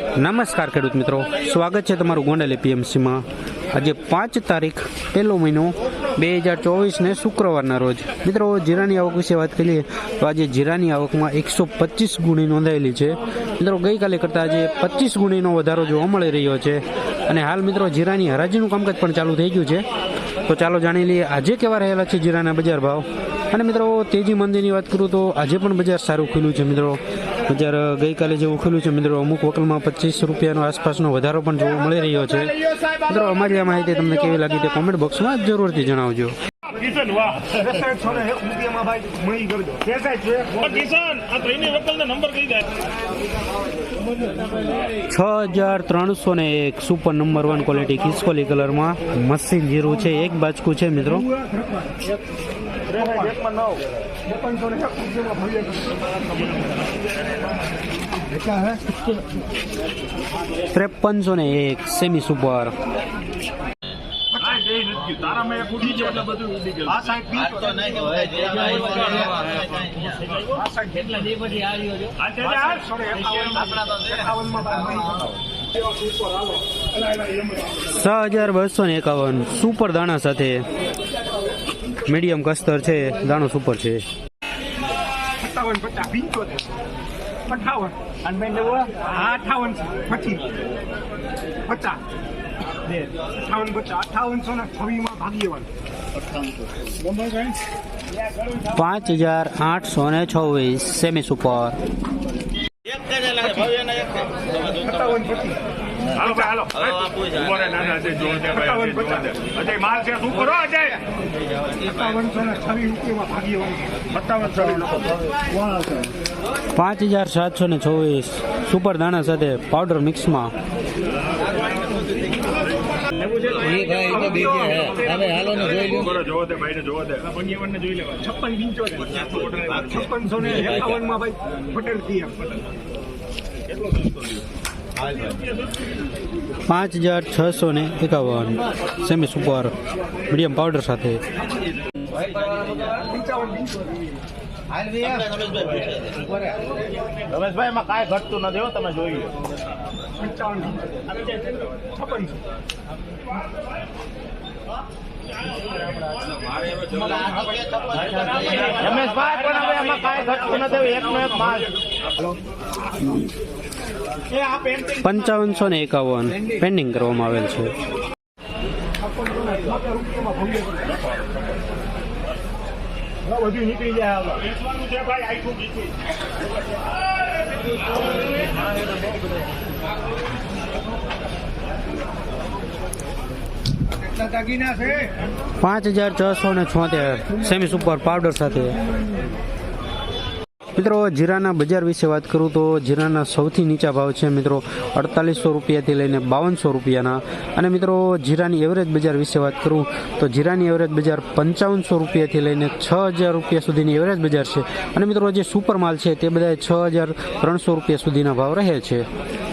નમસ્કાર ખેડૂત મિત્રો. સ્વાગત છે તમારું ગોંડલ એપીએમસીમાં આજે પાંચ તારીખ, પહેલો મહિનો બે હજાર ચોવીસને શુક્રવારના રોજ. મિત્રો, જીરાની આવક વિશે વાત કરીએ તો આજે જીરાની આવકમાં એકસો પચીસ ગુણી નોંધાયેલી છે. મિત્રો, ગઈકાલે કરતાં આજે પચીસ ગુણીનો વધારો જોવા મળી રહ્યો છે. અને હાલ મિત્રો, જીરાની હરાજીનું કામકાજ પણ ચાલુ થઈ ગયું છે. તો ચાલો જાણી લઈએ, આજે કેવા રહેલા છે જીરાના બજાર ભાવ? અને મિત્રો, તેજી મંદીની વાત કરું તો આજે પણ બજાર સારું ખુલ્યું છે મિત્રો. બજાર ગઈકાલે જેવું ખુલ્યું છે મિત્રો, અમુક વકલમાં પચીસ રૂપિયાનો આસપાસનો વધારો પણ જોવા મળી રહ્યો છે. મિત્રો, અમારી આ માહિતી તમને કેવી લાગી તે કોમેન્ટ બોક્સમાં જરૂરથી જણાવજો. કિશન વાહ. કિશન આ ત્રણેય વકલના નંબર કહી દે છ હજાર ત્રણસો ને એક સુપર નંબર વન ક્વોલિટી ખિસકોલી કલરમાં મસ્સીન જીરું છે એક બાજકું છે મિત્રો. ત્રેપનસો ને એક સેમી સુપર. છે હજાર બસો ને એકાવન સુપર દાણા સાથે મીડિયમ કસ્તર છે. દાણો સુપર છે. અઠાવન અને અઠાવન પછી પચાસ. બે અઠાવન પચાસ અઠાવનસો ને છવ્વીસમાં ભાગી જવાનું પાંચ હજાર આઠસો ને છવ્વીસ સેમી સુપર સત્તાવન હાલો ભાઈ, હાલો. ભાઈ, અજય, માલ છે, શું કરો, અજય? પાંચ હજાર સાતસો ને છવ્વીસ સુપર દાણા સાથે પાવડર મિક્સમાં ઊભો રહે, જોવા દે, ભાઈને જોવા દે. પંચાવનને જોઈ લેવા. છપ્પન પંચોતેર છપ્પનસો ને એકાવનમાં ભાઈ પટેલ પીએમ પાંચ હજાર છસો ને એકાવન. Semi super. મીડિયમ પાવડર સાથે. રમેશભાઈ એમાં કાંઈ ઘટતું નથી હો તમે જોઈ લો. રમેશભાઈ પણ હવે એમાં કાંઈ ઘટતું નથી એકનો એક માલ. પંચાવનસો ને એકાવન પેન્ડિંગ કરવામાં આવેલ છે. બધું નીકળી જાય. વેચવાનું છે ભાઈ આખું બીજું કેટલા દાગીના છે? પાંચ હજાર છસો ને છોતેર સેમી સુપર પાવડર સાથે. મિત્રો, જીરાના બજાર વિશે વાત કરું તો જીરાના સૌથી નીચા ભાવ છે મિત્રો અડતાલીસો રૂપિયાથી લઈને બાવનસો રૂપિયાના. અને મિત્રો, જીરાની એવરેજ બજાર વિશે વાત કરું તો જીરાની એવરેજ બજાર પંચાવનસો રૂપિયાથી લઈને છ હજાર રૂપિયા સુધીની એવરેજ બજાર છે. અને મિત્રો, જે સુપર માલ છે તે બધા છ હજાર ત્રણસો રૂપિયા સુધીના ભાવ રહે છે.